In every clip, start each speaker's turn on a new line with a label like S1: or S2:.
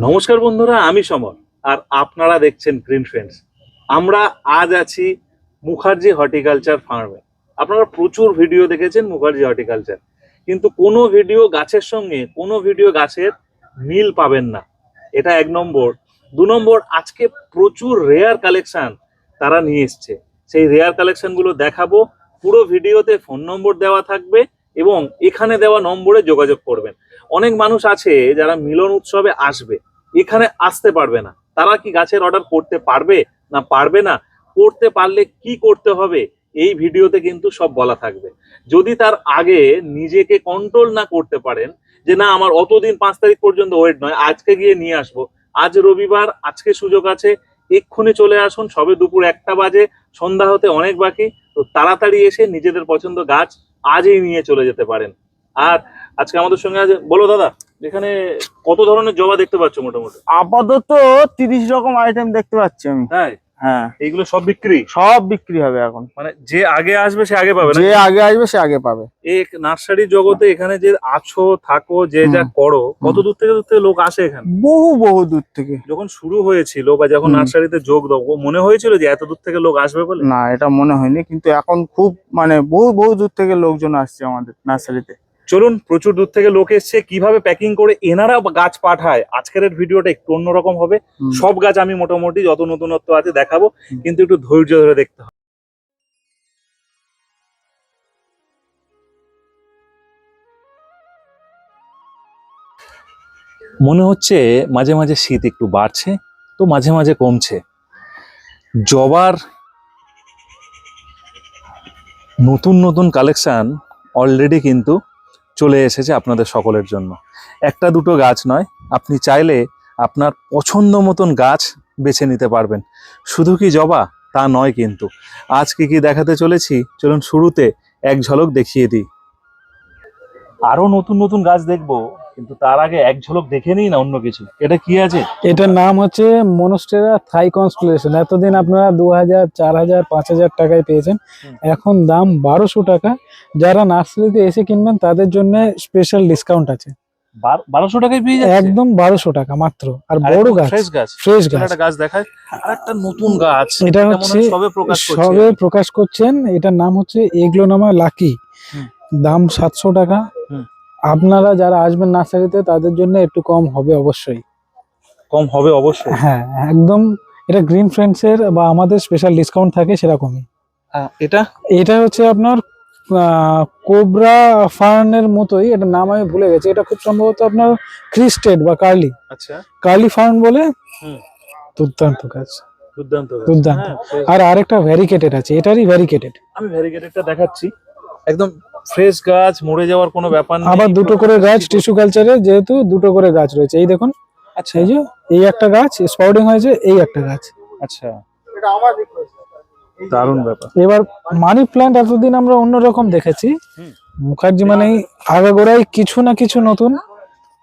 S1: নমস্কার বন্ধুরা, আমি সমর, আর আপনারা দেখছেন গ্রিন ফ্রেন্ডস আমরা আজ আছি মুখার্জি হর্টিকালচার ফার্মে। আপনারা প্রচুর ভিডিও দেখেছেন মুখার্জি হর্টিকালচার। কিন্তু কোনো ভিডিও গাছের সঙ্গে, কোনো ভিডিও গাছের মিল পাবেন না। এটা এক নম্বর। দু নম্বর, আজকে প্রচুর রেয়ার কালেকশন তারা নিয়ে এসছে। সেই রেয়ার কালেকশনগুলো দেখাবো। পুরো ভিডিওতে ফোন নম্বর দেওয়া থাকবে। এবং এখানে দেওয়া নম্বরে যোগাযোগ করবেন। অনেক মানুষ আছে যারা মিলন উৎসবে আসবে, এখানে আসতে পারবে না। তারা কি গাছের অর্ডার করতে পারবে না পারবে না? করতে পারলে কি করতে হবে? এই ভিডিওতে কিন্তু সব বলা থাকবে। যদি তার আগে নিজেকে কন্ট্রোল না করতে পারেন যে, না, আমার অতদিন পাঁচ তারিখ পর্যন্ত ওয়েট নয়, আজকে গিয়ে নিয়ে আসব। আজ রবিবার, আজকে সুযোগ আছে, এক্ষুনি চলে আসুন, সবে দুপুর একটা বাজে, সন্ধ্যা হতে অনেক বাকি। তো তাড়াতাড়ি এসে নিজেদের পছন্দ গাছ আজই নিয়ে চলে যেতে পারেন। আর আজকে আমাদের সঙ্গে আছে বলো দাদা এখানে কত ধরনের জবা দেখতে পাচ্ছ মোটামুটি?
S2: আপাতত তিরিশ রকম আইটেম দেখতে পাচ্ছি আমি।
S1: তাই?
S2: হ্যাঁ।
S1: এইগুলো সব বিক্রি?
S2: সব বিক্রি হবে এখন।
S1: মানে যে আগে আসবে সে আগে পাবে না
S2: যে আগে আসবে সে আগে পাবে।
S1: এই নার্সারি জগতে এখানে যে আছো থাকো যে যা করো কত দূর থেকে দূর থেকে লোক আসে এখানে?
S2: বহু বহু দূর থেকে।
S1: যখন শুরু হয়েছিল বা যখন। নার্সারিতে যোগ দাও মনে হয়েছিল যে এত দূর থেকে লোক আসবে বলে?
S2: না এটা মনে হয়নি কিন্তু এখন খুব মানে বহু বহু দূর থেকে লোকজন আসছে আমাদের নার্সারিতে।
S1: চলুন প্রচুর দূর থেকে লোক এসছে কীভাবে প্যাকিং করে এনারা গাছ পাঠায়। আজকের ভিডিওটা একটু অন্যরকম হবে। সব গাছ আমি মোটামুটি যত নতুনত্ব আছে দেখাবো কিন্তু একটু ধৈর্য ধরে দেখতে হবে। মনে হচ্ছে মাঝে মাঝে শীত একটু বাড়ছে তো মাঝে মাঝে কমছে। জবার নতুন নতুন কালেকশন অলরেডি কিন্তু চলে এসেছে আপনাদের সকলের জন্য। একটা দুটো গাছ নয়, আপনি চাইলে আপনার পছন্দ মতন গাছ বেছে নিতে পারবেন। শুধু কি জবা? তা নয় কিন্তু। আজকে কি দেখাতে চলেছি? চলুন শুরুতে এক ঝলক দেখিয়ে দিই। আরও নতুন নতুন গাছ দেখব। কিন্তু তার আগে এক ঝলক দেখে নিই না অন্য কিছু। এটা কি আছে?
S3: এটার নাম হচ্ছে মনোস্টেরা থাই কনস্টলেশন। এতদিন আপনারা দু হাজার চার হাজার পাঁচ হাজার টাকায় পেয়েছেন। এখন দাম বারোশো টাকা। যারা নার্সারিতে এসে কিনবেন তাদের জন্য স্পেশাল ডিসকাউন্ট আছে।
S1: বারোশো টাকায় পেয়ে যাচ্ছে?
S3: একদম বারোশো টাকা মাত্র। আর বড় গাছ
S1: ফ্রেশ গাছ।
S3: ফ্রেশ গাছ
S1: একটা গাছ দেখায়। আর একটা নতুন গাছ।
S3: এটা হচ্ছে
S1: সবে প্রকাশ
S3: সবে প্রকাশ করছেন। এটার নাম হচ্ছে এগলোনামা লাকি। দাম সাতশো টাকা। আপনারা যারা আসবেন নার্সারিতে তাদের জন্য একটু কম হবে অবশ্যই।
S1: কম হবে অবশ্যই?
S3: হ্যাঁ একদম এটা গ্রিন ফ্রেন্ডস এর বা আমাদের স্পেশাল ডিসকাউন্ট থাকে সেরকমই।
S1: এটা?
S3: এটা হচ্ছে আপনার কোবরা ফার্নের মতোই এটা নাম আমি ভুলে গেছি। এটা খুব সম্ভবত আপনার ক্রিস্টেড বা কার্লি।
S1: আচ্ছা।
S3: কার্লি ফার্ন বলে দুর্দান্ত গাছ
S1: দুর্দান্ত।
S3: দুর্দান্ত।
S1: হ্যাঁ,
S3: আর আরেকটা ভ্যারিকেটেড আছে এটারই ভ্যারিকেটেড
S1: আমি ভ্যারিগেটেডটা দেখাচ্ছি। একদম ফ্রেশ গাছ মরে যাওয়ার কোনো ব্যাপার নেই।
S3: আবার দুটো করে গাছ টিস্যু কালচারে যেহেতু দুটো করে গাছ রয়েছে। এই দেখুন
S1: আচ্ছা।
S3: এই যে এই একটা গাছ স্পাউডিং হয়েছে এই একটা গাছ।
S1: আচ্ছা। দারুণ ব্যাপার।
S3: এবার মানি প্ল্যান্ট এতদিন আমরা অন্যরকম দেখেছি। মুখার্জি মানে আগাগোড়াই কিছু না কিছু নতুন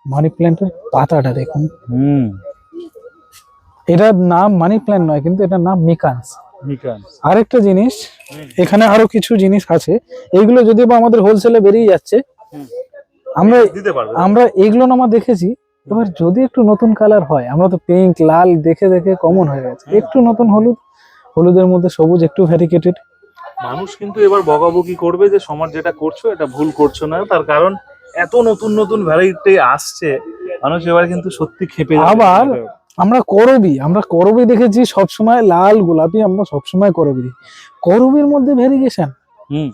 S3: মানি প্ল্যান্টের পাতাটা দেখুন।
S1: হুম।
S3: এটার নাম মানি প্ল্যান্ট নয় কিন্তু এটার নাম মিকান্স।
S1: মিকান
S3: আরেকটা জিনিস এখানে আরও কিছু জিনিস আছে এইগুলো যদি বা আমাদের হোলসেলে বেরিয়ে যাচ্ছে আমরা আমরা এইগুলো নামা দেখেছি এবার যদি একটু নতুন কালার হয় আমরা তো পিঙ্ক লাল দেখে দেখে কমন হয়ে গেছে। একটু নতুন হলুদ হলুদের মধ্যে সবুজ একটু ভ্যারিকেটেড
S1: মানুষ কিন্তু এবার বকাবকি করবে যে সমাজ যেটা করছ এটা ভুল করছ না তার কারণ এত নতুন নতুন ভ্যারাইটি আসছে মানুষ এবার কিন্তু সত্যি খেপে
S3: আবার আমরা করবি আমরা করবি দেখেছি সবসময় লাল গোলাপি আমরা সবসময় করবি। করবির মধ্যে ভ্যারিগেশন
S1: হুম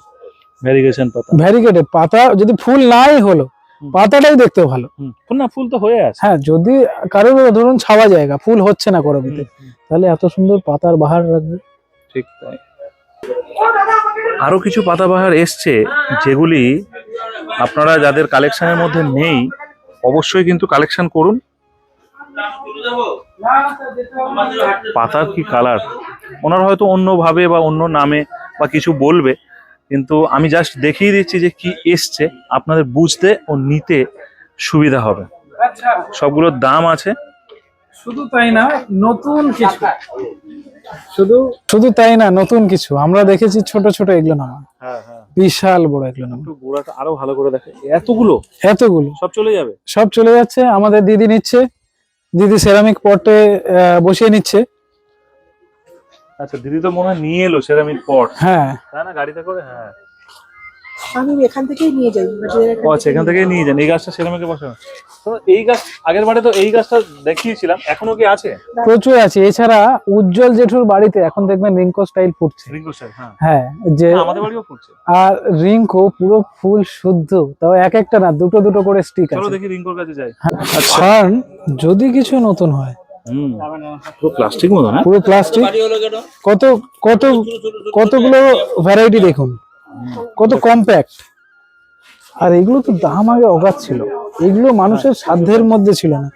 S1: ভ্যারিগেশন পাতা।
S3: ভ্যারিগেটেড পাতা যদি ফুল নাই হলো পাতাটাই দেখতে ভালো।
S1: ফুল না ফুল তো হয়ে আছে।
S3: হ্যাঁ যদি কারোর ধরুন ছাওয়া জায়গা ফুল হচ্ছে না করবিতে তাহলে এত সুন্দর পাতার বাহার রাখবে।
S1: ঠিক তাই। আরও কিছু পাতাবাহার এসছে যেগুলি আপনারা যাদের কালেকশনের মধ্যে নেই অবশ্যই কিন্তু কালেকশন করুন। পাতার কি কালার ওনারা হয়তো অন্য ভাবে বা অন্য নামে বা কিছু বলবে কিন্তু আমি জাস্ট দেখিয়ে দিচ্ছি যে কি এসছে আপনাদের বুঝতে ও নিতে সুবিধা হবে। সবগুলোর দাম আছে।
S3: শুধু তাই না নতুন কিছু। শুধু শুধু তাই না নতুন কিছু। আমরা দেখেছি ছোট ছোট এগুলো নামা
S1: হ্যাঁ হ্যাঁ।
S3: বিশাল বড় এগুলো নামা
S1: একটু গোড়াটা আরও ভালো করে দেখে। এতগুলো?
S3: এতগুলো।
S1: সব চলে যাবে?
S3: সব চলে যাচ্ছে। আমাদের দিদি নিচ্ছে। দিদি সেরামিক পটে বসিয়ে নিচ্ছে।
S1: আচ্ছা দিদি তো মনে হয় নিয়ে এলো সেরামিক পট
S3: হ্যাঁ।
S1: তাই না? গাড়িতে করে? হ্যাঁ।
S4: আমি এখান থেকেই নিয়ে যাই
S1: ও আচ্ছা এখান থেকে নিয়ে যান। এই গাছটা সেরামিকে বসানো তো এই গাছ আগের বারে তো এই গাছটা দেখিয়েছিলাম এখনও কি আছে?
S3: প্রচুর আছে। এছাড়া উজ্জ্বল জেঠুর বাড়িতে এখন দেখবেন রিঙ্কো স্টাইল ফুটছে।
S1: রিঙ্কু স্যার হ্যাঁ।
S3: হ্যাঁ যে
S1: আমাদের বাড়িও ফুটছে।
S3: আর রিঙ্কো পুরো ফুল শুদ্ধ তাও এক একটা না দুটো দুটো করে স্টিক
S1: চলো দেখি রিঙ্কুর কাছে যাই।
S3: ফার্ন যদি কিছু নতুন হয়।
S1: পুরো প্লাস্টিক মতো না?
S3: পুরো প্লাস্টিক কত কত কতগুলো ভ্যারাইটি দেখুন। কত কম্প্যাক্ট আর এগুলো তো দাম আগে অগাধ ছিল। এগুলো মানুষের সাধ্যের মধ্যে ছিল না।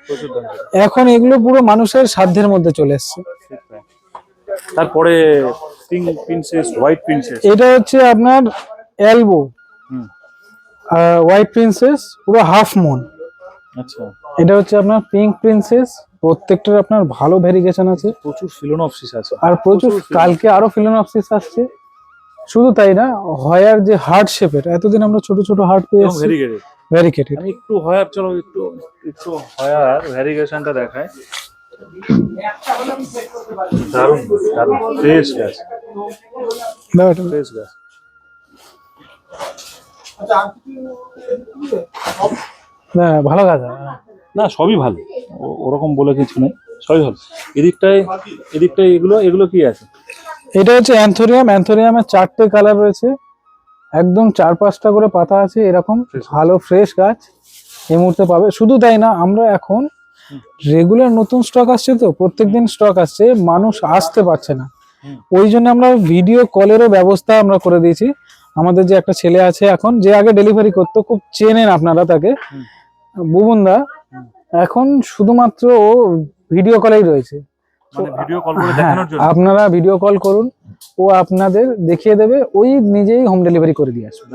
S3: এখন এগুলো পুরো মানুষের সাধ্যের মধ্যে চলে এসছে।
S1: তারপরে প্রিন্সেস হোয়াইট প্রিন্সেস
S3: এটা হচ্ছে আপনার এলবো হোয়াইট প্রিন্সেস পুরো হাফ মুন
S1: আচ্ছা।
S3: এটা হচ্ছে আপনার পিঙ্ক প্রিন্সেস প্রত্যেকটার আপনার ভালো ভেরিগেশন আছে।
S1: প্রচুর ফিলোনপসিস আছে।
S3: আর প্রচুর কালকে আরও ফিলোনপসিস আসছে। শুধু তাই না হয়ার যে হার্ট শেপের এতদিন আমরা ছোট ছোট হার্ট পেয়ে
S1: এবং
S3: ভ্যারিকেটেড
S1: আমি একটু হয়ার চলো একটু একটু হয়ার ভ্যারিগেশনটা দেখায় দারুণ দারুণ। ফ্রেশ গাছ ফ্রেশ গাছ
S3: হ্যাঁ ভালো কাজ
S1: না সবই ভালো। ওরকম বলে কিছু নেই সবই ভালো। এদিকটায় এদিকটায় এগুলো এগুলো কি আছে?
S3: এটা হচ্ছে অ্যান্থোরিয়াম। অ্যান্থোরিয়ামের চারটে কালার রয়েছে। একদম চার পাঁচটা করে পাতা আছে এরকম ভালো ফ্রেশ গাছ এই মুহূর্তে পাবে। শুধু তাই না আমরা এখন রেগুলার নতুন স্টক আসছে তো প্রত্যেকদিন স্টক আসছে মানুষ আসতে পারছে না। ওই জন্য আমরা ভিডিও কলেরও ব্যবস্থা আমরা করে দিয়েছি। আমাদের যে একটা ছেলে আছে এখন যে আগে ডেলিভারি করতো খুব চেনেন আপনারা তাকে। বুবুনদা এখন শুধুমাত্র ও ভিডিও কলেই রয়েছে।
S1: মানে ভিডিও কল করে
S3: হ্যাঁ,
S1: দেখানোর জন্য।
S3: আপনারা ভিডিও কল করুন ও আপনাদের দেখিয়ে দেবে ওই নিজেই হোম ডেলিভারি করে দিয়ে আসবে।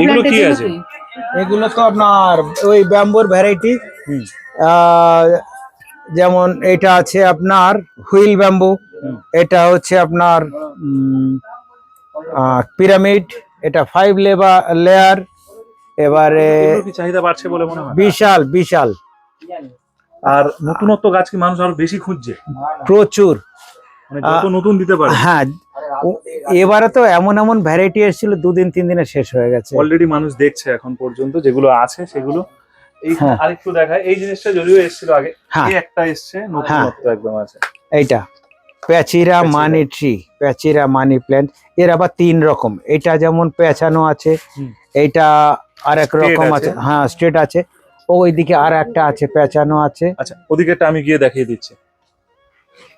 S1: এগুলো কি আছে?
S5: এগুলো তো আপনার ওই ব্যাম্বোর ভ্যারাইটি
S1: হুম।
S5: যেমন এটা আছে আপনার হুইল ব্যাম্বু এটা হচ্ছে আপনার পিরামিড এটা ফাইভ লেবার লেয়ার এবারে
S1: চাহিদা বাড়ছে বলে মনে হয়?
S5: বিশাল বিশাল।
S1: আর নতুনত্ব গাছ কি মানুষ আরও বেশি খুঁজছে
S5: প্রচুর
S1: মানে যত নতুন দিতে পারে
S5: হ্যাঁ এবারে তো এমন এমন ভ্যারাইটি এসেছিল দুদিন তিন দিনে শেষ হয়ে গেছে
S1: অলরেডি মানুষ দেখছে এখন পর্যন্ত যেগুলো আছে সেগুলো এই
S5: হ্যাঁ।
S1: আরেকটু দেখায় এই জিনিসটা যদিও এসেছিল আগে
S5: হ্যাঁ।
S1: এই একটা এসছে নতুনত্ব একদম আছে
S5: এইটা প্যাচিরা। মানি ট্রি প্যাচিরা মানি প্ল্যান্ট এর আবার তিন রকম এটা যেমন পেঁচানো আছে। এইটা আর এক রকম।
S1: আছে
S5: হ্যাঁ স্ট্রেট আছে ওইদিকে আর একটা আছে পেঁচানো আছে।
S1: আচ্ছা ওদিকেরটা আমি গিয়ে দেখিয়ে দিচ্ছি।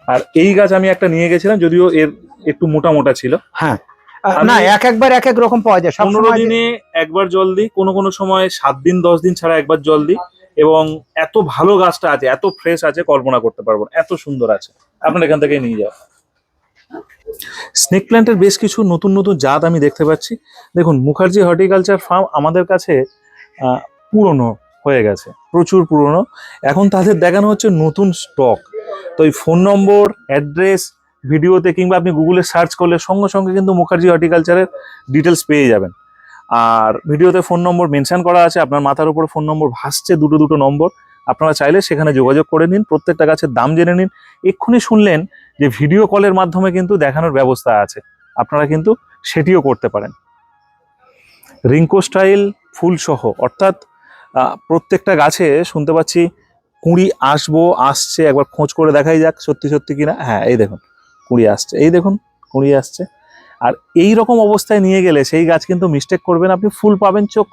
S1: আর এই গাছ আমি একটা নিয়ে গেছিলাম যদিও এর একটু মোটা মোটা ছিল।
S5: হ্যাঁ। না এক একবার এক এক রকম পাওয়া যায়।
S1: পনেরো দিনে একবার জল দিই কোনো কোনো সময় সাত দিন দশ দিন ছাড়া একবার জল দিই। এবং এত ভালো গাছটা আছে এত ফ্রেশ আছে কল্পনা করতে পারব না। এত সুন্দর আছে। আপনার এখান থেকে নিয়ে যাও। স্নেক প্ল্যান্টের বেশ কিছু নতুন নতুন জাত আমি দেখতে পাচ্ছি। দেখুন মুখার্জি হর্টিকালচার ফার্ম আমাদের কাছে আহ, পুরনো। হয়ে গেছে, প্রচুর পুরনো। এখন তাদের দেখানো হচ্ছে নতুন স্টক তো এই ফোন নম্বর অ্যাড্রেস ভিডিওতে কিংবা আপনি গুগলে সার্চ করলে সঙ্গে সঙ্গে কিন্তু মুখার্জি হর্টিকালচারের ডিটেলস পেয়ে যাবেন। আর ভিডিওতে ফোন নম্বর মেনশন করা আছে, আপনার মাথার উপরে ফোন নম্বর ভাসছে দুটো দুটো নম্বর। আপনারা চাইলে সেখানে যোগাযোগ করে নিন, প্রত্যেকটা গাছের দাম জেনে নিন। এক্ষুনি শুনলেন যে ভিডিও কলের মাধ্যমে কিন্তু দেখানোর ব্যবস্থা আছে। আপনারা কিন্তু সেটিও করতে পারেন। রিঙ্কো স্টাইল ফুলসহ, অর্থাৎ প্রত্যেকটা গাছে শুনতে পাচ্ছি কুঁড়ি আসব, আসছে, একবার খোঁজ করে দেখাই যাক সত্যি সত্যি কিনা। হ্যাঁ এই দেখুন, কুঁড়ি আসছে, এই দেখুন, কুঁড়ি আসছে। আর এই রকম অবস্থায় নিয়ে গেলে সেই গাছ কিন্তু মিস্টেক করবেন, আপনি ফুল পাবেন চোখ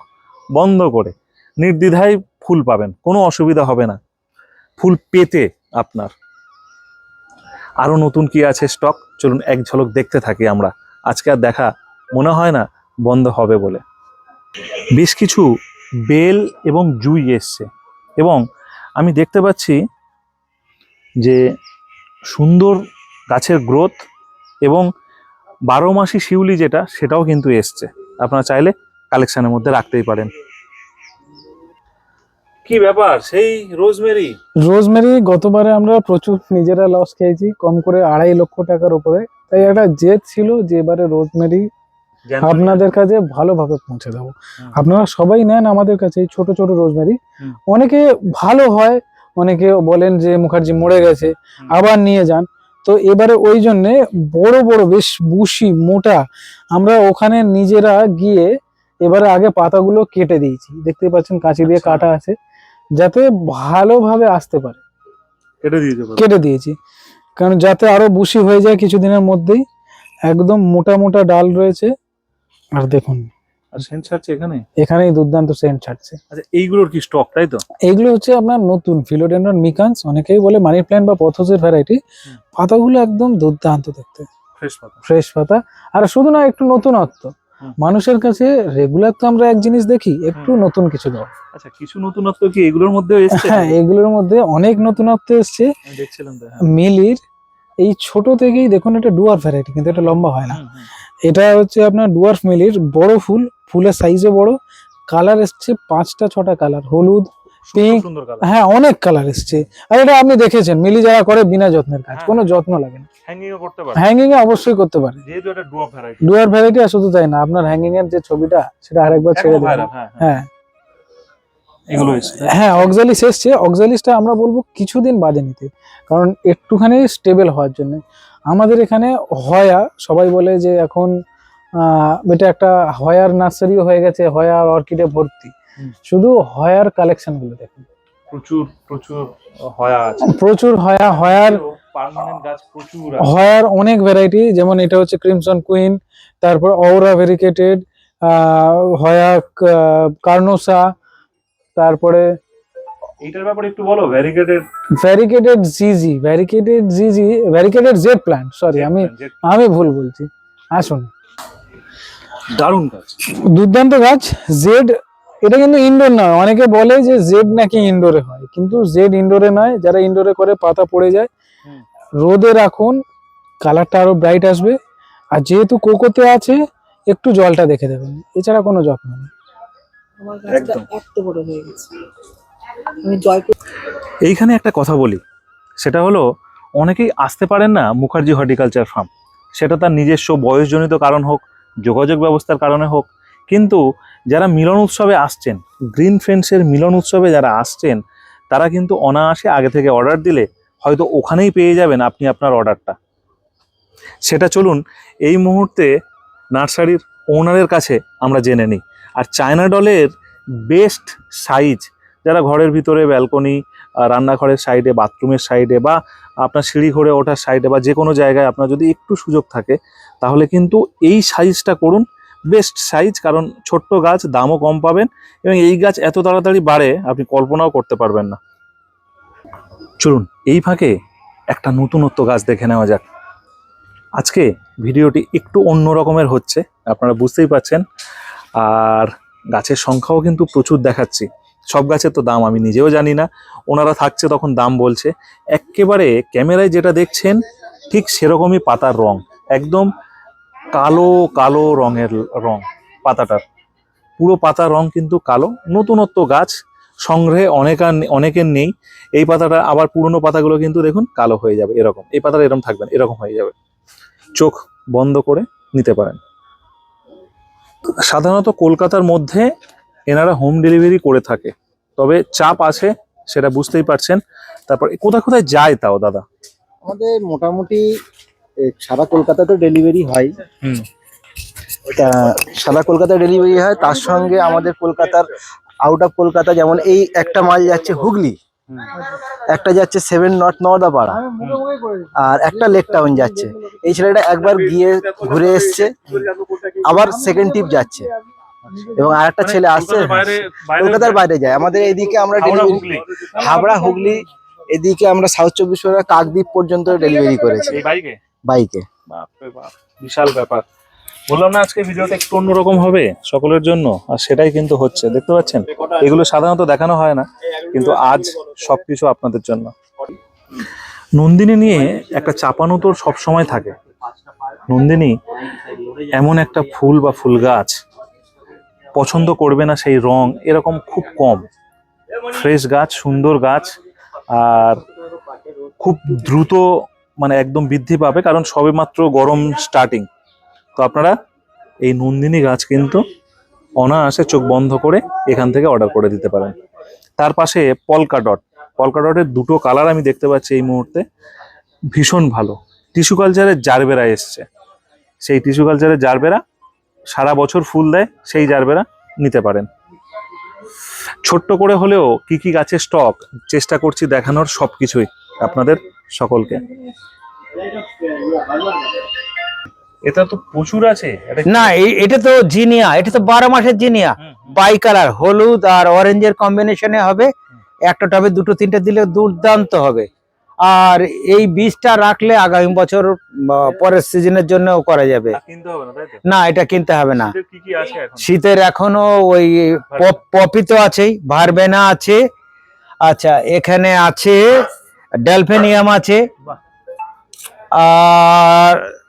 S1: বন্ধ করে, নির্দ্বিধায় ফুল পাবেন, কোনো অসুবিধা হবে না। ফুল পেতে আপনার। আরও নতুন কি আছে স্টক চলুন এক ঝলক দেখতে থাকি আমরা। আজকে আর দেখা মনে হয় না বন্ধ হবে বলে। বেশ কিছু বেল এবং জুই এসছে। এবং আমি দেখতে পাচ্ছি যে সুন্দর গাছের গ্রোথ এবং বারো মাসি শিউলি যেটা সেটাও কিন্তু এসছে। আপনারা চাইলে কালেকশনের মধ্যে রাখতেই পারেন। কি ব্যাপার? সেই রোজমেরি?
S3: রোজমেরি গতবারে আমরা প্রচুর নিজেরা লস খেয়েছি কম করে আড়াই লক্ষ টাকার উপরে। তাই একটা জেদ ছিল যে এবারে রোজমেরি আপনাদের কাছে ভালোভাবে পৌঁছে দেবো। আপনারা সবাই নেন আমাদের কাছে এই ছোট ছোট রোজমেরি। অনেকে ভালো হয় অনেকে বলেন যে মুখার্জি মরে গেছে আবার নিয়ে যান। তো এবারে ওই জন্যে বড় বড় বেশ বুশি মোটা আমরা ওখানে নিজেরা গিয়ে এবারে আগে পাতাগুলো কেটে দিয়েছি। দেখতে পাচ্ছেন কাঁচি দিয়ে
S1: আচ্ছা।
S3: কাটা আছে যাতে ভালোভাবে আসতে পারে।
S1: কেটে দিয়েছে।
S3: কেটে দিয়েছি। কারণ যাতে আরও বুশি হয়ে যায় কিছুদিনের মধ্যেই একদম মোটা মোটা ডাল রয়েছে। আর দেখুন।
S1: আর সেন্ট ছাড়ছে এখানে?
S3: এখানেই দুর্দান্ত সেন্ট ছাড়ছে।
S1: আচ্ছা এইগুলোর কি স্টক তাই তো?
S3: এইগুলো হচ্ছে আপনার নতুন ফিলোডেন্ড্রন মিকান্স অনেকেই বলে মানি প্ল্যান্ট বা পথসের ভ্যারাইটি পাতাগুলো একদম দুর্দান্ত দেখতে।
S1: ফ্রেশ পাতা।
S3: ফ্রেশ পাতা। আর শুধু না একটু নতুনত্ব। মানুষের কাছে রেগুলার তো আমরা এক জিনিস দেখি একটু নতুন কিছু দাও
S1: আচ্ছা কিছু নতুনত্ব কি এগুলোর মধ্যেও এসছে?
S3: হ্যাঁ এগুলোর মধ্যে অনেক নতুনত্ব এসছে।
S1: দেখছিলাম তো হ্যাঁ।
S3: মিলির এই ছোট থেকেই দেখুন এটা ডুয়ার ভ্যারাইটি কিন্তু এটা লম্বা হয় না। এটা হচ্ছে আপনার ডুয়ার্ফ মিলির বড় ফুল ফুলের সাইজে বড়। কালার এসছে পাঁচটা ছটা কালার হলুদ
S1: কালার
S3: হ্যাঁ অনেক কালার এসছে। আর এটা আপনি দেখেছেন মিলি যারা করে বিনা যত্নের কাজ
S1: হ্যাঁ।
S3: কোনো যত্ন লাগে না।
S1: হ্যাঙ্গিং
S3: এ অবশ্যই করতে পারে। ডুয়ার ভ্যারাইটি আর শুধু তাই না আপনার হ্যাঙ্গিং এর যে ছবিটা সেটা আরেকবার ছেড়ে দেবেন।
S1: হ্যাঁ হ্যাঁ।
S3: হ্যাঁ।
S1: এগুলো
S3: হ্যাঁ অক্সালিস এসছে। অক্সালিসটা আমরা বলব কিছুদিন বাদে নিতে কারণ একটুখানি স্টেবল হওয়ার জন্য। আমাদের এখানে হয়া সবাই বলে যে এখন এটা একটা হয়ার নার্সারিও হয়ে গেছে হয়া অর্কিডে ভর্তি। শুধু হয়ার কালেকশনগুলো দেখুন।
S1: প্রচুর প্রচুর হয়া আছে।
S3: প্রচুর হয়া হয়ার
S1: পার্মানেন্ট গাছ প্রচুর
S3: হয়ার অনেক ভ্যারাইটি যেমন এটা হচ্ছে ক্রিমসন কুইন তারপর অওরা ভেরিকেটেড হয়া কার্নোসা তারপরে
S1: এইটার ব্যাপারে একটু বলো variegated
S3: variegated GG variegated GG variegated Z plant sorry আমি আমি ভুল বলছি। আসুন।
S1: দারুণ গাছ
S3: দুর্দান্ত গাছ জেড এটা কিন্তু ইনডোর নয়। অনেকে বলে যে জেড নাকি ইনডোরে হয় কিন্তু জেড ইনডোরে নয়। যারা ইনডোরে করে পাতা পড়ে যায়। রোদে রাখুন কালারটা আরও ব্রাইট আসবে। আর যেহেতু কোকোতে আছে একটু জলটা দেখে দেবেন। এছাড়া কোনো যত্ন নেই।
S4: আমার গাছটা এত বড় হয়ে গেছে। আমি জয়পুর
S1: এইখানে একটা কথা বলি সেটা হলো অনেকেই আসতে পারেন না মুখার্জি হর্টিকালচার ফার্ম। সেটা তার নিজস্ব বয়সজনিত কারণ হোক যোগাযোগ ব্যবস্থার কারণে হোক কিন্তু যারা মিলন উৎসবে আসছেন গ্রিন ফ্রেন্ডসের মিলন উৎসবে যারা আসছেন তারা কিন্তু অনায়াসে আগে থেকে অর্ডার দিলে হয়তো ওখানেই পেয়ে যাবেন আপনি আপনার অর্ডারটা। সেটা চলুন এই মুহূর্তে নার্সারির ওনারের কাছে আমরা জেনে নিই। আর চায়না ডলের বেস্ট সাইজ, যারা ঘরের ভিতরে ব্যালকনি রান্নাঘরের সাইডে বাথরুমের সাইডে বা আপনার সিঁড়ি ঘরে ওঠার সাইডে বা যে কোনো জায়গায় আপনার যদি একটু সুযোগ থাকে, তাহলে কিন্তু এই সাইজটা করুন বেস্ট সাইজ কারণ ছোট্ট গাছ দামও কম পাবেন এবং এই গাছ এত তাড়াতাড়ি বাড়ে, আপনি কল্পনাও করতে পারবেন না। চলুন, এই ফাঁকে একটা নতুনত্ব গাছ দেখে নেওয়া যাক। আজকে ভিডিওটি একটু অন্য রকমের হচ্ছে, আপনারা বুঝতেই পাচ্ছেন আর গাছের সংখ্যাও কিন্তু প্রচুর দেখাচ্ছি। সব গাছের তো দাম আমি নিজেও জানি না। ওনারা থাকছে তখন দাম বলছে। একেবারে ক্যামেরায় যেটা দেখছেন, ঠিক সেরকমই পাতার রং। একদম কালো কালো রঙের রং পাতাটার। পুরো পাতার রং কিন্তু কালো। নতুনত্ব গাছ, সংগ্রহে অনেক অনেকের নেই। এই পাতাটা আবার পুরনো পাতাগুলো কিন্তু দেখুন কালো হয়ে যাবে, এরকম। এই পাতাটা এরকম থাকবেন, এরকম হয়ে যাবে। চোখ বন্ধ করে নিতে পারেন। সাধারণত কলকাতার মধ্যে এনারা হোম ডেলিভারি করে থাকে। তবে চাপ আছে সেটা বুঝতেই পারছেন। তারপর কোথায় কোথায় যায় তাও দাদা?
S6: আমাদের মোটামুটি সারা কলকাতাতে ডেলিভারি হয়। তা সারা কলকাতা ডেলিভারি হয় তার সঙ্গে আমাদের কলকাতার আউট অফ কলকাতা যেমন এই একটা মাল যাচ্ছে হুগলি। একটা যাচ্ছে সেভেন নর্থ নওদাপাড়া। আর একটা লেক টাউন যাচ্ছে। এই ছেলেটা একবার গিয়ে ঘুরে এসছে আবার সেকেন্ড টিপ যাচ্ছে। এবং আর একটা ছেলে আসছে কলকাতার বাইরে যায়। আমাদের এইদিকে আমরা ডেলিভারি হাবড়া হুগলি। এদিকে আমরা সাউথ চব্বিশ পরগনা কাকদ্বীপ পর্যন্ত ডেলিভারি করেছি।
S1: বাইকে
S6: বাইকে
S1: বিশাল ব্যাপার। বললাম না আজকে ভিডিওটা একটু অন্যরকম হবে সকলের জন্য, আর সেটাই কিন্তু হচ্ছে। দেখতে পাচ্ছেন? এগুলো সাধারণত দেখানো হয় না, কিন্তু আজ সবকিছু আপনাদের জন্য। নন্দিনী নিয়ে একটা চাপানো তোর সবসময় থাকে। নন্দিনী, এমন একটা ফুল বা ফুল গাছ, পছন্দ করবে না সেই রং, এরকম খুব কম। ফ্রেশ গাছ, সুন্দর গাছ, আর খুব দ্রুত মানে একদম বৃদ্ধি পাবে, কারণ সবেমাত্র গরম স্টার্টিং তো আপনারা এই নন্দিনী গাছ কিন্তু অনায়াসে চোখ বন্ধ করে এখান থেকে অর্ডার করে দিতে পারেন। তার পাশে পলকা ডট পলকা ডটের দুটো কালার আমি দেখতে পাচ্ছি এই মুহূর্তে। ভীষণ ভালো। টিস্যু কালচারের জারবেরা এসছে। সেই টিস্যু কালচারের জারবেরা সারা বছর ফুল দেয়, সেই জারবেরা নিতে পারেন। ছোট্ট করে হলেও কি কি গাছের স্টক চেষ্টা করছি দেখানোর সব কিছুই আপনাদের সকলকে। এটা তো প্রচুর আছে।
S5: না এটা তো জিনিয়া এটা তো বারো মাসের জিনিয়া। বাই কালার হলুদ আর অরেঞ্জের কম্বিনেশনে হবে। একটা টবে দুটো তিনটে দিলে দুর্দান্ত হবে। আর এই বীজটা রাখলে আগামী বছর পরের সিজনের জন্য করা যাবে।
S1: না
S5: এটা কিনতে হবে না।
S1: শীতের এখন?
S5: ওই পপ- পপি তো আছেই ভারবেনা আছে। আচ্ছা এখানে আছে ডেলফেনিয়াম আছে। আর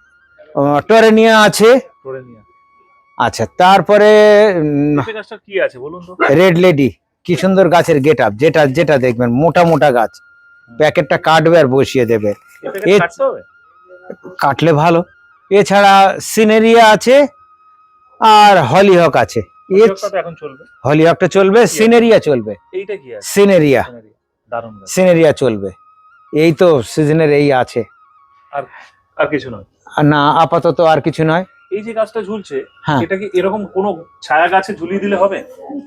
S5: টরেনিয়া আছে। আচ্ছা তারপরে
S1: কি আছে বলুন তো?
S5: রেড লেডি কি সুন্দর গাছের গেট আপ যেটা যেটা দেখবেন মোটা মোটা গাছ। প্যাকেটটা কাটবে আর বসিয়ে দেবে। কাটলে ভালো। এছাড়া সিনেরিয়া আছে আর হলিহক আছে। হলিহকটা চলবে। সিনেরিয়া চলবে সিনেরিয়া সিনেরিয়া চলবে। এই তো সিজনের এই আছে।
S1: আর কিছু নয়।
S5: না আপাতত আর কিছু নয়।
S1: এই যে গাছটা ঝুলছে
S5: হ্যাঁ।
S1: এটা কি এরকম কোনো ছায়া গাছে ঝুলিয়ে দিলে হবে?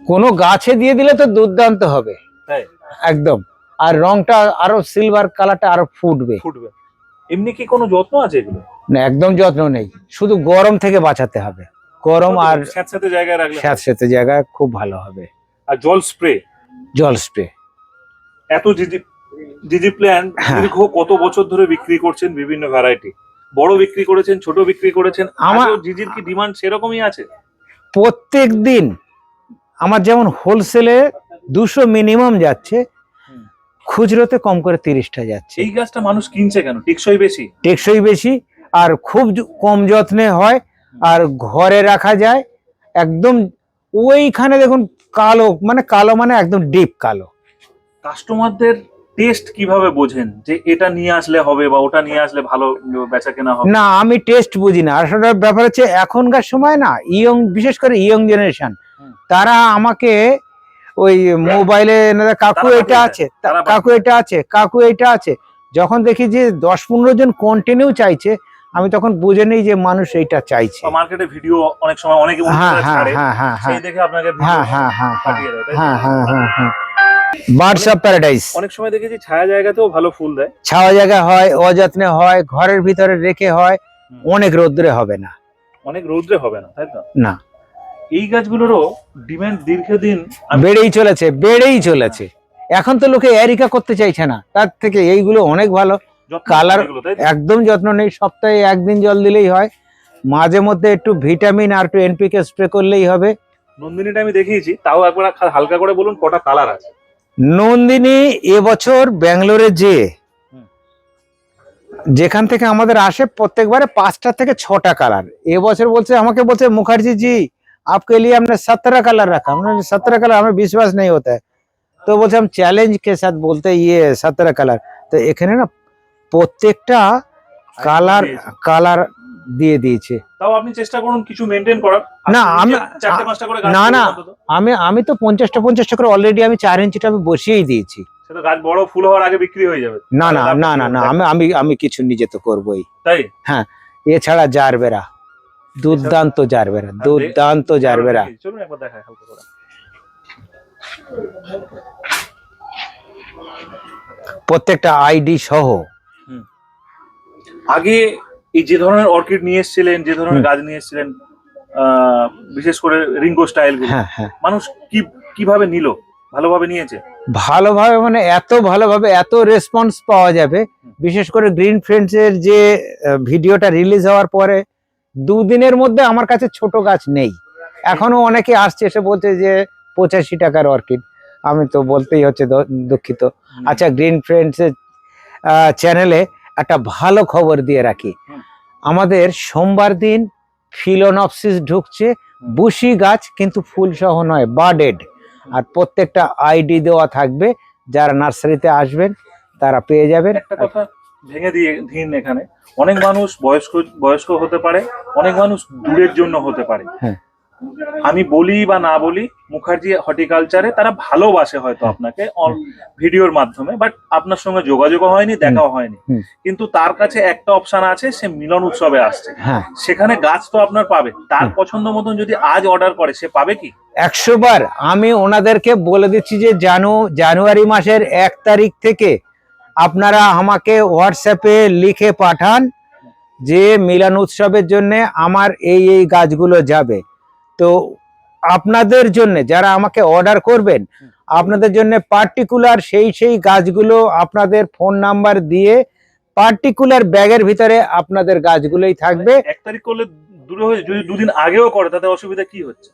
S5: কোনো গাছে দিয়ে দিলে তো দুর্দান্ত হবে।
S1: তাই?
S5: একদম। আর রংটা আরও সিলভার কালারটা আরও ফুটবে।
S1: ফুটবে। এমনি কি কোনো যত্ন আছে এগুলো?
S5: না একদম যত্ন নেই। শুধু গরম থেকে বাঁচাতে হবে। গরম আর
S1: স্যাঁতস্যাঁতে জায়গায় রাখলে
S5: স্যাঁতস্যাঁতে জায়গায় খুব ভালো হবে।
S1: আর জল স্প্রে
S5: জল স্প্রে
S1: এত জিজি জিজি প্ল্যান্ট। দীর্ঘ কত বছর ধরে বিক্রি করছেন বিভিন্ন ভ্যারাইটি বড় বিক্রি করেছেন ছোট বিক্রি করেছেন
S5: আমার-
S1: জিজির কি ডিমান্ড সেরকমই আছে?
S5: প্রত্যেক দিন আমার যেমন হোলসেলে দুশো মিনিমাম যাচ্ছে খুচরোতে কম করে তিরিশটা যাচ্ছে।
S1: এই গাছটা মানুষ কিনছে কেন? টেকসই বেশি?
S5: টেকসই বেশি আর খুব কম যত্নে হয় আর ঘরে রাখা যায় একদম ওইখানে দেখুন কালো মানে কালো মানে একদম ডিপ কালো।
S1: কাস্টমারদের টেস্ট কীভাবে বোঝেন? যে এটা নিয়ে আসলে হবে বা ওটা নিয়ে আসলে ভালো বেচা কেনা হবে?
S5: না আমি টেস্ট বুঝি না। আসলে ব্যাপার হচ্ছে এখনকার সময় না ইয়ং বিশেষ করে ইয়ং জেনারেশন তারা আমাকে ওই মোবাইলে কাকু এটা আছে কাকু এটা আছে কাকু এটা আছে। যখন দেখি যে দশ পনেরো জন কন্টিনিউ চাইছে আমি তখন বুঝে নিই যে মানুষ এইটা চাইছে।
S1: মার্কেটে ভিডিও অনেক সময় অনেকে
S5: হ্যাঁ হ্যাঁ হ্যাঁ হ্যাঁ হ্যাঁ। হ্যাঁ হ্যাঁ হ্যাঁ হ্যাঁ।
S1: তাই তো?
S5: হ্যাঁ হ্যাঁ হ্যাঁ হ্যাঁ। Birds of paradise.
S1: অনেক সময় দেখেছি ছায়া জায়গাতেও ভালো ফুল দেয়।
S5: ছাওয়া জায়গা হয় অযত্নে হয় ঘরের ভিতরে রেখে হয় অনেক রোদ্রে হবে না।
S1: অনেক রৌদ্রে হবে না তাই তো?
S5: না।
S1: এই গাছগুলোরও ডিমান্ড দীর্ঘদিন
S5: বেড়েই চলেছে বেড়েই চলেছে। এখন তো লোকে এরিকা করতে চাইছে না। তার থেকে এইগুলো অনেক ভালো। কালার? একদম যত্ন নেই। সপ্তাহে একদিন জল দিলেই হয়। মাঝে মধ্যে একটু ভিটামিন আর একটু এনপিকে স্প্রে করলেই হবে।
S1: নন্দিনীটা আমি দেখিয়েছি তাও একবার হালকা করে বলুন কটা কালার আছে।
S5: নন্দিনী এবছর ব্যাঙ্গালোরে যে যেখান থেকে আমাদের আসে প্রত্যেকবারে পাঁচটা থেকে ছটা কালার। এবছর বলছে আমাকে বলছে মুখার্জি জি আপকে লিয়ে আমরা সতেরো কালার রাখা। আমরা সতেরো কালার আমার বিশ্বাস নেই হতে তো বলছে আমি চ্যালেঞ্জ কে সাথ বলতে ইয়ে সতেরো কালার তো এখানে না প্রত্যেকটা আচ্ছা,
S1: কালার
S5: কালার দিয়ে দিয়েছে।
S1: তাও আপনি চেষ্টা করুন কিছু মেনটেন করার।
S5: না, আমি-
S1: করে
S5: না, না। আমি আমি তো পঞ্চাশটা পঞ্চাশটা করে অলরেডি আমি চার ইঞ্চিটা আমি বসিয়েই দিয়েছি।
S1: সেটা গাছ বড় ফুল হওয়ার আগে বিক্রি হয়ে যাবে।
S5: না না না না না আমি আমি আমি কিছু নিজে তো করবই।
S1: তাই?
S5: হ্যাঁ এছাড়া জারবেরা দুর্দান্ত জারবেরা
S1: দে-
S5: দুর্দান্ত জারবেরা
S1: চলুন একবার দেখায় হালকা করে।
S5: প্রত্যেকটা আইডি সহ
S1: আগে এই যে ধরনের অর্কিড নিয়ে এসেছিলেন যে ধরনের গাছ নিয়ে এসেছিলেন বিশেষ করে রিঙ্গো স্টাইল
S5: হ্যাঁ হ্যাঁ।
S1: মানুষ কি কীভাবে নিল? ভালোভাবে নিয়েছে?
S5: ভালোভাবে মানে এত ভালোভাবে এত রেসপন্স পাওয়া যাবে। বিশেষ করে গ্রিন ফ্রেন্ডস এর যে ভিডিওটা রিলিজ হওয়ার পরে দুদিনের মধ্যে আমার কাছে ছোট গাছ নেই। এখনও অনেকে আসছে এসে বলছে যে পঁচাশি টাকার অর্কিড। আমি তো বলতেই হচ্ছে দুঃখিত। আচ্ছা গ্রিন ফ্রেন্ডস এর চ্যানেলে একটা ভালো খবর দিয়ে রাখি। আমাদের সোমবার দিন ফিলোনপসিস ঢুকছে বুশি গাছ কিন্তু ফুলসহ নয় বাডেড আর প্রত্যেকটা আইডি দেওয়া থাকবে যারা নার্সারিতে আসবেন তারা পেয়ে যাবেন।
S1: একটা কথা ভেঙে দিয়ে দিন এখানে। অনেক মানুষ বয়স্ক বয়স্ক হতে পারে অনেক মানুষ দূরের জন্য হতে পারে।
S5: হ্যাঁ।
S1: আমি বলি বা না বলি মুখার্জি হর্টিকালচারে তারা ভালোবাসে হয়তো আপনাকে ভিডিওর মাধ্যমে বাট আপনার সঙ্গে যোগাযোগও হয়নি দেখাও হয়নি। কিন্তু তার কাছে একটা অপশন আছে সে মিলন উৎসবে আসছে।
S5: হ্যাঁ।
S1: সেখানে গাছ তো আপনার পাবে। তার পছন্দ মতন যদি আজ অর্ডার করে সে পাবে কি?
S5: একশো বার আমি ওনাদেরকে বলে দিচ্ছি যে জানু জানুয়ারি মাসের এক তারিখ থেকে আপনারা আমাকে হোয়াটসঅ্যাপে লিখে পাঠান যে মিলন উৎসবের জন্য আমার এই এই গাছগুলো যাবে। তো আপনাদের জন্য যারা আমাকে অর্ডার করবেন আপনাদের জন্য পার্টিকুলার সেই সেই গাছগুলো আপনাদের ফোন নাম্বার দিয়ে পার্টিকুলার ব্যাগের ভিতরে আপনাদের গাছগুলোই থাকবে।
S1: এক তারিখ করলে দূরে হয়ে যদি দুদিন আগেও করে তাতে অসুবিধা কি হচ্ছে?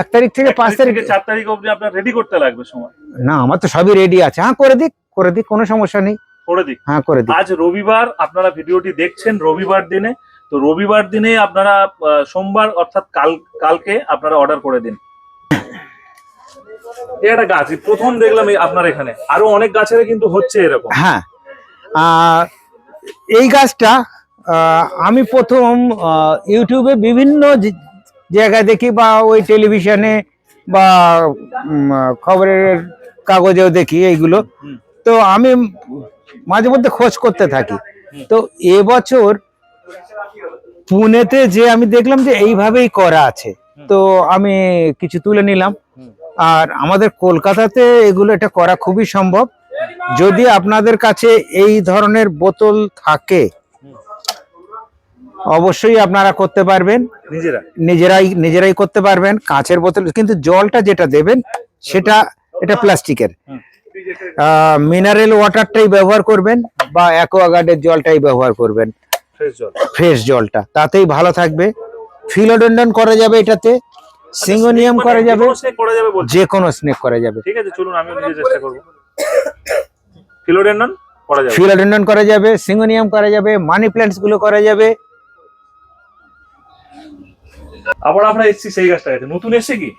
S5: এক তারিখ থেকে পাঁচ
S1: তারিখ চার তারিখ অবধি আপনার রেডি করতে লাগবে সময়।
S5: না আমার তো সবই রেডি আছে। হ্যাঁ করে দিক করে দিক কোনো সমস্যা নেই।
S1: করে দিক।
S5: হ্যাঁ করে দিক।
S1: আজ রবিবার আপনারা ভিডিওটি দেখছেন রবিবার দিনে। তো রবিবার দিনে আপনারা সোমবার অর্থাৎ কাল কালকে আপনারা অর্ডার করে দিন। একটা গাছ প্রথম দেখলাম আপনার এখানে। আরও অনেক গাছের কিন্তু হচ্ছে এরকম।
S5: হ্যাঁ। এই গাছটা আমি প্রথম ইউটিউবে বিভিন্ন জায়গায় দেখি বা ওই টেলিভিশনে বা খবরের কাগজেও দেখি এইগুলো। তো আমি মাঝে মধ্যে খোঁজ করতে থাকি। তো এবছর পুনেতে যে আমি দেখলাম যে এইভাবেই করা আছে। তো আমি কিছু তুলে নিলাম। আর আমাদের কলকাতাতে এগুলো এটা করা খুবই সম্ভব। যদি আপনাদের কাছে এই ধরনের বোতল থাকে অবশ্যই আপনারা করতে পারবেন।
S1: নিজেরা।
S5: নিজেরাই নিজেরাই করতে পারবেন কাঁচের বোতল। কিন্তু জলটা যেটা দেবেন সেটা এটা প্লাস্টিকের। মিনারেল ওয়াটারটাই ব্যবহার করবেন বা অ্যাকোয়াগার্ডের জলটাই ব্যবহার করবেন।
S1: ফ্রেশ
S5: জলটা। তাতেই ভালো থাকবে। ফিলোডেন্ডন করা যাবে এটাতে। সিঙ্গোনিয়াম করা যাবে। যে কোনো স্নেক করা যাবে।
S1: ঠিক আছে চলুন আমিও নিজে চেষ্টা করব। ফিলোডেন্ডন করা যাবে।
S5: ফিলোডেন্ডন করা যাবে সিঙ্গোনিয়াম করা যাবে মানি প্ল্যান্টসগুলো করা যাবে।
S1: আবার আমরা এসেছি সেই গাছটা নতুন এসছে কি?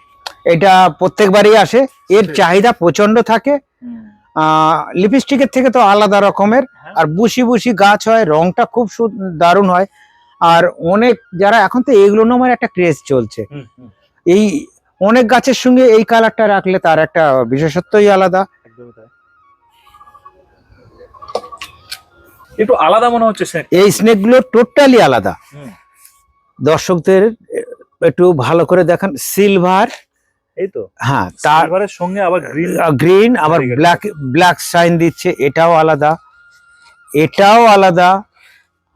S5: এটা প্রত্যেকবারই আসে। এর চাহিদা প্রচণ্ড থাকে। লিপস্টিকের থেকে তো আলাদা রকমের। আর বুশি বুশি গাছ হয় রংটা খুব দারুণ হয়। আর অনেক যারা এখন তো এগুলো নামের একটা ক্রেজ চলছে। এই অনেক গাছের সঙ্গে এই কালারটা রাখলে তার একটা বিশেষত্বই আলাদা।
S1: একটু আলাদা মনে হচ্ছে।
S5: এই স্নেকগুলো টোটালি আলাদা। দর্শকদের একটু ভালো করে দেখান সিলভার
S1: এই তো।
S5: হ্যাঁ তার
S1: সিলভারের সঙ্গে আবার গ্রিন
S5: গ্রিন আবার ব্ল্যাক ব্ল্যাক সাইন দিচ্ছে এটাও আলাদা। এটাও আলাদা।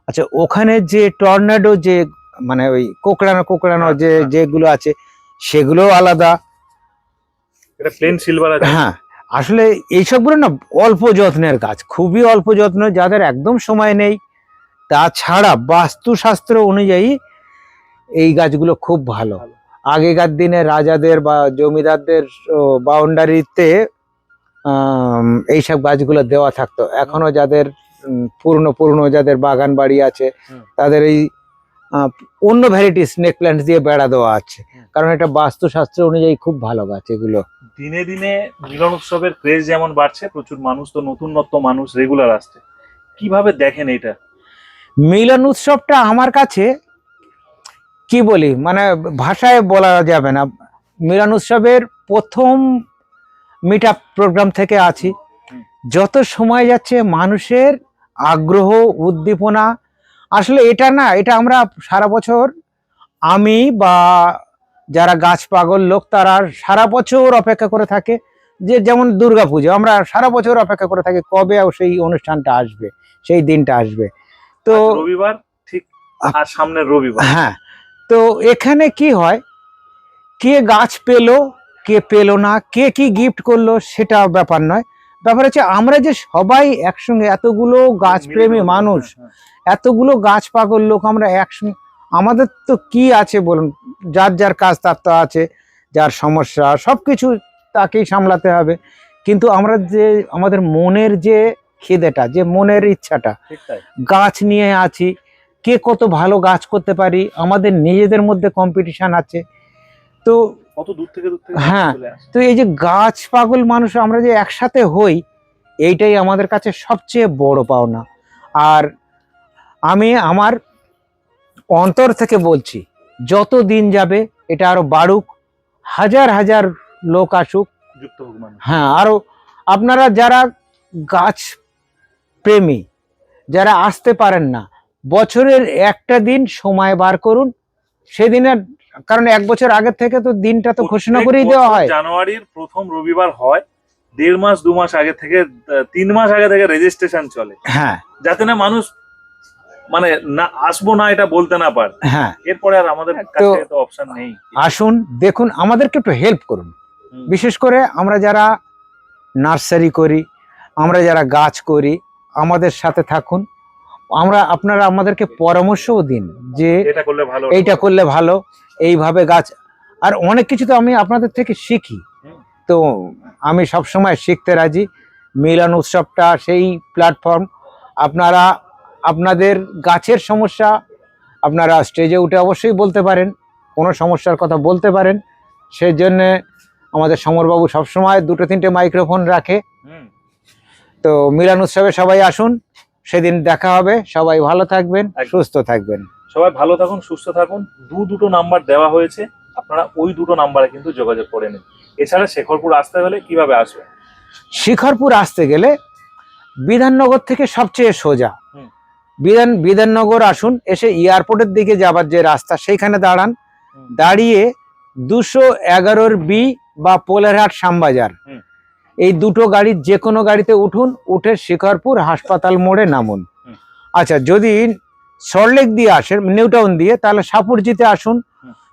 S5: আচ্ছা ওখানে যে টর্নেডো যে মানে ওই কোকড়ানো কোকড়ানো
S1: হ্যাঁ,
S5: যে
S1: হ্যাঁ।
S5: যেগুলো আছে সেগুলোও আলাদা।
S1: এটা প্লেন সিলভার আছে?
S5: হ্যাঁ আসলে এইসবগুলো না অল্প যত্নের কাজ খুবই অল্প যত্ন যাদের একদম সময় নেই। তাছাড়া বাস্তুশাস্ত্র অনুযায়ী এই গাছগুলো খুব ভালো। আগেকার দিনে রাজাদের বা জমিদারদের বাউন্ডারিতে এইসব গাছগুলো দেওয়া থাকতো। এখনও যাদের পুরনো পুরনো যাদের বাগান বাড়ি আছে তাদের এই অন্য ভ্যারাইটি স্নেক প্ল্যান্ট দিয়ে বেড়া দেওয়া আছে। কারণ এটা বাস্তুশাস্ত্র অনুযায়ী খুব ভালো গাছ এগুলো।
S1: দিনে দিনে মিলন উৎসবের ক্রেজ যেমন বাড়ছে প্রচুর মানুষ তো নতুন নতুন মানুষ রেগুলার আসছে। কীভাবে দেখেন এটা?
S5: মিলন উৎসবটা আমার কাছে কি বলি মানে ভাষায় বলা যাবে না। মিলন উৎসবের প্রথম মিট আপ প্রোগ্রাম থেকে আছি। যত সময় যাচ্ছে মানুষের আগ্রহ উদ্দীপনা। আসলে এটা না এটা আমরা সারা বছর আমি বা যারা গাছ পাগল লোক তারা সারা বছর অপেক্ষা করে থাকে যে যেমন দুর্গাপুজো আমরা সারা বছর অপেক্ষা করে থাকি কবে সেই অনুষ্ঠানটা আসবে সেই দিনটা আসবে। তো
S1: রবিবার ঠিক আর সামনের রবিবার।
S5: হ্যাঁ তো এখানে কি হয় কে গাছ পেল কে পেল না কে কি গিফট করল সেটা ব্যাপার নয়। ব্যাপার হচ্ছে আমরা যে সবাই একসঙ্গে এতগুলো গাছপ্রেমী মানুষ
S1: হ্যাঁ,
S5: এতগুলো গাছ পাগল লোক আমরা একসঙ্গে আমাদের তো কি আছে বলুন? যার যার কাজ তার তো আছে যার সমস্যা সব কিছু তাকেই সামলাতে হবে। কিন্তু আমরা যে আমাদের মনের যে খিদেটা যে মনের ইচ্ছাটা গাছ নিয়ে আছি কে কত ভালো গাছ করতে পারি আমাদের নিজেদের মধ্যে কম্পিটিশান আছে। তো
S1: কত দূর থেকে দূর থেকে
S5: হ্যাঁ। তো এই যে গাছ পাগল মানুষ আমরা যে একসাথে হই এইটাই আমাদের কাছে সবচেয়ে বড় পাওনা। আর আমি আমার অন্তর থেকে বলছি যত দিন যাবে এটা আরও বাড়ুক হাজার হাজার লোক আসুক।
S1: যুক্ত হোক
S5: হ্যাঁ আরও আপনারা যারা গাছ প্রেমী যারা আসতে পারেন না বছরের একটা দিন সময় বার করুন সেদিনের কারণ এক বছর আগের থেকে তো দিনটা তো ঘোষণা করেই দেওয়া হয়।
S1: জানুয়ারির প্রথম রবিবার হয় দেড় মাস দু মাস আগে থেকে তিন মাস আগে থেকে রেজিস্ট্রেশন চলে।
S5: হ্যাঁ।
S1: যাতে না মানুষ মানে না আসব না এটা বলতে না পারে।
S5: হ্যাঁ।
S1: এরপরে আর আমাদের কাছে তো অপশন নেই।
S5: আসুন দেখুন আমাদেরকে একটু হেল্প করুন। বিশেষ করে আমরা যারা নার্সারি করি আমরা যারা গাছ করি আমাদের সাথে থাকুন। আমরা আপনারা আমাদেরকে পরামর্শও দিন যে
S1: এটা করলে ভালো
S5: এইটা করলে ভালো। এইভাবে গাছ আর অনেক কিছু তো আমি আপনাদের থেকে শিখি। তো আমি সব সময় শিখতে রাজি। মিলন উৎসবটা সেই প্ল্যাটফর্ম আপনারা আপনাদের গাছের সমস্যা আপনারা স্টেজে উঠে অবশ্যই বলতে পারেন। কোনো সমস্যার কথা বলতে পারেন। সেই জন্যে আমাদের সমরবাবু সবসময় দুটো তিনটে মাইক্রোফোন রাখে। তো মিলন উৎসবে সবাই আসুন। সেদিন দেখা হবে। সবাই ভালো থাকবেন। সুস্থ থাকবেন।
S1: সবাই ভালো থাকুন সুস্থ থাকুন। দু দুটো নাম্বার দেওয়া হয়েছে আপনারা ওই দুটো নাম্বারে কিন্তু যোগাযোগ করে নিন। এছাড়া শেখরপুর আসতে হলে কীভাবে আসবে?
S5: শিখরপুর আসতে গেলে বিধাননগর থেকে সবচেয়ে সোজা। বিধান বিধাননগর আসুন এসে এয়ারপোর্টের দিকে যাবার যে রাস্তা সেইখানে দাঁড়ান। দাঁড়িয়ে দুশো এগারোর বি বা পোলেরহাট শ্যামবাজার। এই দুটো গাড়ির যে কোনো গাড়িতে উঠুন উঠে শিখরপুর হাসপাতাল মোড়ে নামুন। আচ্ছা যদি সল্টলেক দিয়ে আসেন নিউটাউন দিয়ে তাহলে সাপুরজিতে আসুন।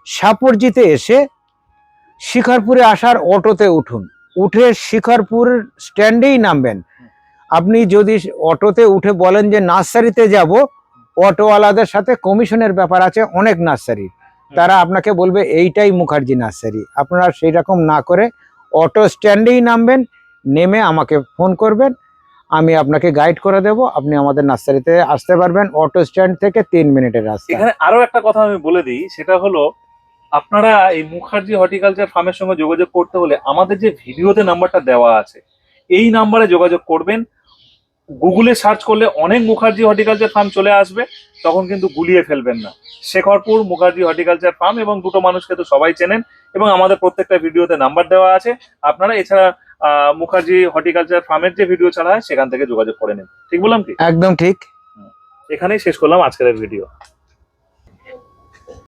S5: সাপুরজিতে এসে শিখরপুরে আসার অটোতে উঠুন। উঠে শিখরপুর স্ট্যান্ডেই নামবেন। আপনি যদি অটোতে উঠে বলেন যে নার্সারিতে যাব অটোওয়ালাদের সাথে কমিশনের ব্যাপার আছে অনেক নার্সারি। তারা আপনাকে বলবে এইটাই মুখার্জি নার্সারি। আপনারা সেই রকম না করে অটো স্ট্যান্ডেই নামবেন নেমে আমাকে ফোন করবেন। আমি আপনাকে গাইড করে দেব, আপনি আমাদের নার্সারিতে আসতে পারবেন অটো স্ট্যান্ড থেকে তিন মিনিটের রাস্তা।
S1: এখানে আরও একটা কথা আমি বলে দিই, সেটা হলো, আপনারা এই মুখার্জি হর্টিকালচার ফার্মের সঙ্গে যোগাযোগ করতে হলে আমাদের যে ভিডিওতে নাম্বারটা দেওয়া আছে, এই নাম্বারে যোগাযোগ করবেন। গুগলে সার্চ করলে অনেক মুখার্জি হর্টিকালচার ফার্ম চলে আসবে, তখন কিন্তু গুলিয়ে ফেলবেন না। শেখরপুর মুখার্জি হর্টিকালচার ফার্ম এবং দুটো মানুষকে তো সবাই চেনেন এবং আমাদের প্রত্যেকটা ভিডিওতে নাম্বার দেওয়া আছে। আপনারা এছাড়া মুখার্জি হর্টিকালচার ফার্মের যে ভিডিও ছাড়া হয় সেখান থেকে যোগাযোগ করে নিন। ঠিক বললাম কি?
S5: একদম ঠিক।
S1: এখানেই শেষ করলাম আজকের ভিডিও